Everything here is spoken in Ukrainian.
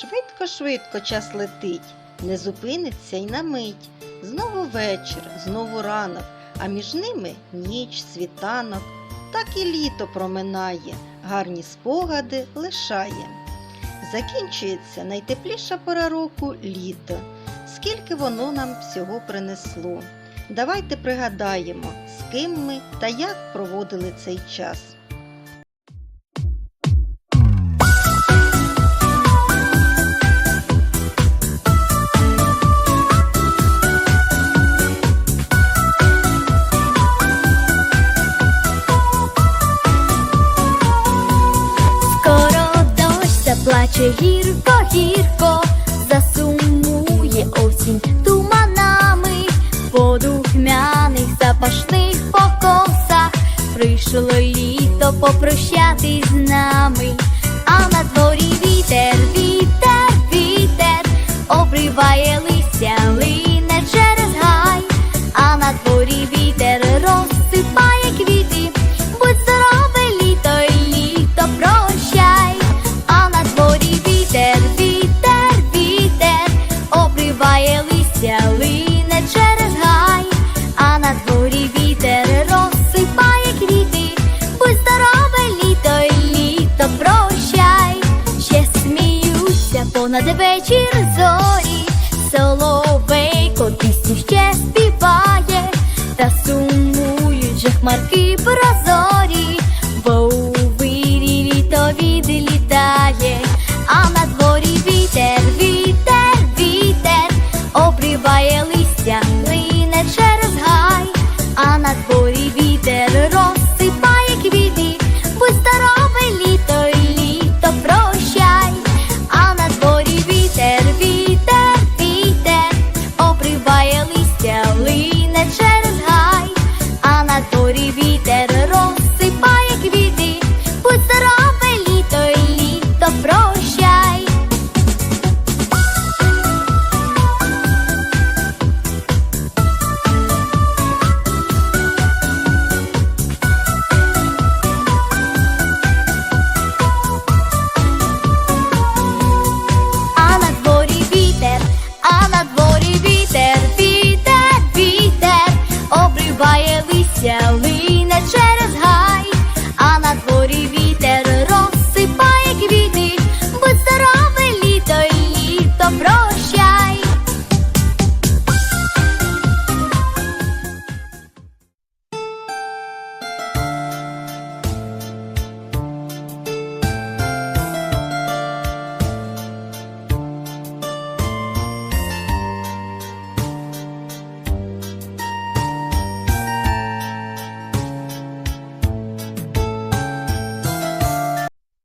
Швидко-швидко час летить, не зупиниться й на мить. Знову вечір, знову ранок, а між ними ніч, світанок. Так і літо проминає, гарні спогади лишає. Закінчується найтепліша пора року літо. Скільки воно нам всього принесло. Давайте пригадаємо, з ким ми та як проводили цей час. Заплаче гірко, гірко, засумує осінь туманами, по духмяних запашних покосах прийшло літо попрощатись з нами, а на дворі вітер, вітер, вітер, обриває понад вечір зорі, соловейко пісню ще співає, та сумують же хмарки прозорі, співає веселий, не через гай.